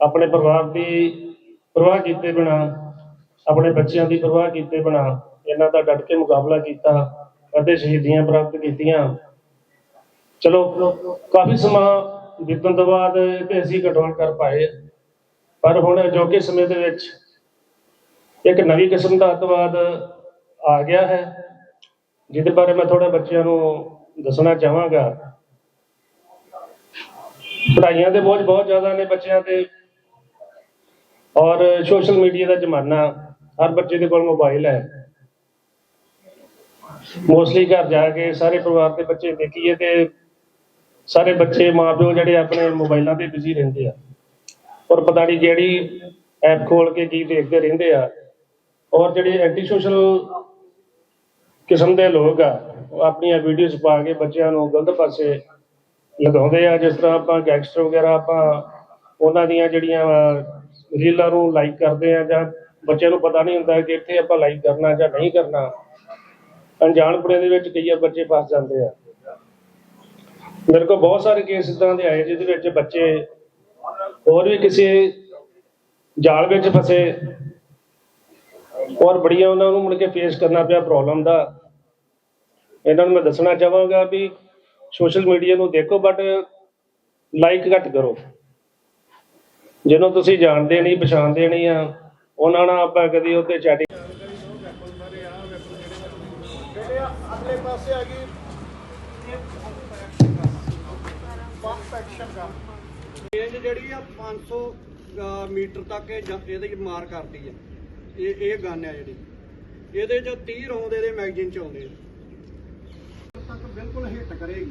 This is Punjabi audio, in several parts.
ਆਪਣੇ ਪਰਿਵਾਰ ਦੀ ਪਰਵਾਹ ਕੀਤੇ ਬਿਨਾ, ਆਪਣੇ ਬੱਚਿਆਂ ਦੀ ਪਰਵਾਹ ਕੀਤੇ ਬਿਨਾ ਇਹਨਾਂ ਦਾ ਡਟ ਕੇ ਮੁਕਾਬਲਾ ਕੀਤਾ ਅਤੇ ਸ਼ਹੀਦੀਆਂ ਪ੍ਰਾਪਤ ਕੀਤੀਆਂ। ਚਲੋ, ਕਾਫੀ ਸਮਾਂ ਬੀਤਣ ਤੋਂ ਬਾਅਦ ਤੇ ਅਸੀਂ ਕੰਟਰੋਲ ਕਰ ਪਾਏ। ਪਰ ਹੁਣ ਅਜੋਕੇ ਸਮੇਂ ਦੇ ਵਿੱਚ ਇੱਕ ਨਵੀਂ ਕਿਸਮ ਦਾ ਅੱਤਵਾਦ ਆ ਗਿਆ ਹੈ, ਜਿਹਦੇ ਬਾਰੇ ਮੈਂ ਥੋੜਾ ਬੱਚਿਆਂ ਨੂੰ ਦੱਸਣਾ ਚਾਹਾਂਗਾ। ਪੜ੍ਹਾਈਆਂ ਦੇ ਬੋਝ ਬਹੁਤ ਜ਼ਿਆਦਾ ਨੇ ਬੱਚਿਆਂ ਤੇ। ਔਰ ਸੋਸ਼ਲ ਮੀਡੀਆ ਦਾ ਜ਼ਮਾਨਾ ਹਰ ਬੱਚੇ ਦੇ ਕੋਲ ਮੋਬਾਈਲ ਹੈ। ਮੋਸਟਲੀ ਘਰ ਜਾ ਕੇ ਸਾਰੇ ਪਰਿਵਾਰ ਦੇ ਬੱਚੇ ਦੇਖੀਏ ਤੇ ਸਾਰੇ ਬੱਚੇ, ਮਾਪਿਓ ਜਿਹੜੇ ਆਪਣੇ ਮੋਬਾਈਲਾਂ ਤੇ ਬਿਜ਼ੀ ਰਹਿੰਦੇ ਆ। ਔਰ ਪਤਾ ਨਹੀਂ ਜਿਹੜੀ ਐਪ ਖੋਲ ਕੇ ਕੀ ਦੇਖਦੇ ਰਹਿੰਦੇ ਆ। ਔਰ ਜਿਹੜੇ ਐਂਟੀ ਸੋਸ਼ਲ ਕਿਸਮ ਦੇ ਲੋਕ ਆ, ਉਹ ਆਪਣੀਆਂ ਵੀਡੀਓਜ਼ ਪਾ ਕੇ ਬੱਚਿਆਂ ਨੂੰ ਗਲਤ ਪਾਸੇ ਲਗਾਉਂਦੇ ਆ। ਜਿਸ ਤਰ੍ਹਾਂ ਆਪਾਂ ਗੈਂਗਸਟਰ ਵਗੈਰਾ ਆਪਾਂ ਉਹਨਾਂ ਦੀਆਂ ਜਿਹੜੀਆਂ ਰੀਲਾਂ ਨੂੰ ਲਾਈਕ ਕਰਦੇ ਆ ਜਾਂ ਬੱਚਿਆਂ ਨੂੰ ਪਤਾ ਨਹੀਂ ਹੁੰਦਾ ਕਿ ਇੱਥੇ ਆਪਾਂ ਲਾਈਕ ਕਰਨਾ ਜਾਂ ਨਹੀਂ ਕਰਨਾ। ਅਣਜਾਣਪੁਣੇ ਦੇ ਵਿੱਚ ਕਈ ਵਾਰ ਬੱਚੇ ਫਸ ਜਾਂਦੇ ਆ। ਮੇਰੇ ਕੋਲ ਬਹੁਤ ਸਾਰੇ ਕੇਸ ਇਦਾਂ ਦੇ ਆਏ ਜਿਹਦੇ ਵਿੱਚ ਬੱਚੇ ਹੋਰ ਵੀ ਕਿਸੇ ਜਾਲ ਵਿੱਚ ਫਸੇ ਔਰ ਬੜੀਆਂ ਉਹਨਾਂ ਨੂੰ ਮੁੜ ਕੇ ਫੇਸ ਕਰਨਾ ਪਿਆ ਪ੍ਰੋਬਲਮ ਦਾ। ਇਹਨਾਂ ਨੂੰ ਮੈਂ ਦੱਸਣਾ ਚਾਹਾਂਗਾ ਵੀ ਸੋਸ਼ਲ ਮੀਡੀਆ ਨੂੰ ਦੇਖੋ ਬਟ ਲਾਈਕ ਘੱਟ ਕਰੋ। ਜਿਹਨੂੰ ਤੁਸੀਂ ਜਾਣਦੇ ਨਹੀਂ ਪਛਾਣਦੇ ਨਹੀਂ ਆ ਉਹਨਾਂ ਨਾਲ ਆਪਾਂ ਕਦੀ ਉੱਤੇ ਚੈਟਿੰਗ ਜਿਹੜੇ ਅਗਲੇ ਪਾਸੇ ਆ ਗਈ ਪੰਪ ਐਕਸ਼ਨ ਦਾ ਰੇਂਜ ਜਿਹੜੀ ਆ 500 ਅਹ, ਮੀਟਰ ਤੱਕ ਇਹ ਜ- ਇਹਦੇ ਮਾਰ ਕਰਦੀ ਆ। ਇਹ ਇਹ ਗਨ ਆ ਜਿਹੜੀ। ਇਹਦੇ ਚ 30 ਰੌਂਦ ਇਹਦੇ ਮੈਗਜ਼ੀਨ ਚ ਆਉਂਦੇ ਆ। ਤੱਕ ਬਿਲਕੁਲ ਹਿੱਟ ਕਰੇਗੀ।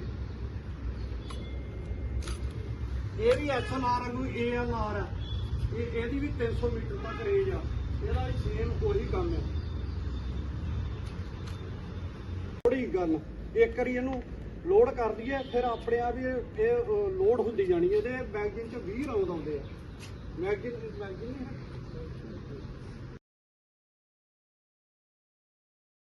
ਇਹ ਵੀ ਐਸਐਲਆਰ ਵਾਂਗੂ ਏਐਲਆਰ ਆ। ਇਹ ਇਹਦੀ ਵੀ 300 ਮੀਟਰ ਤੱਕ ਰੇਂਜ ਆ। ਇਹਦਾ ਵੀ ਸੇਮ ਉਹੀ ਕੰਮ ਹੈ ਥੋੜੀ ਗੱਲ ਇੱਕ ਵਾਰੀ ਇਹਨੂੰ ਲੋਡ ਕਰ ਦਈਏ ਫਿਰ ਆਪਣੇ ਆਪ ਹੀ ਇਹ ਇਹ, ਲੋਡ ਹੁੰਦੀ ਜਾਣੀ ਇਹਦੇ ਮੈਗਜ਼ੀਨ ਚ 20 ਰਾਉਂਡ ਆਉਂਦੇ ਆ। ਮੈਗਜ਼ੀਨ ਮੈਗਜ਼ੀਨ ਨਹੀਂ ਹੈ?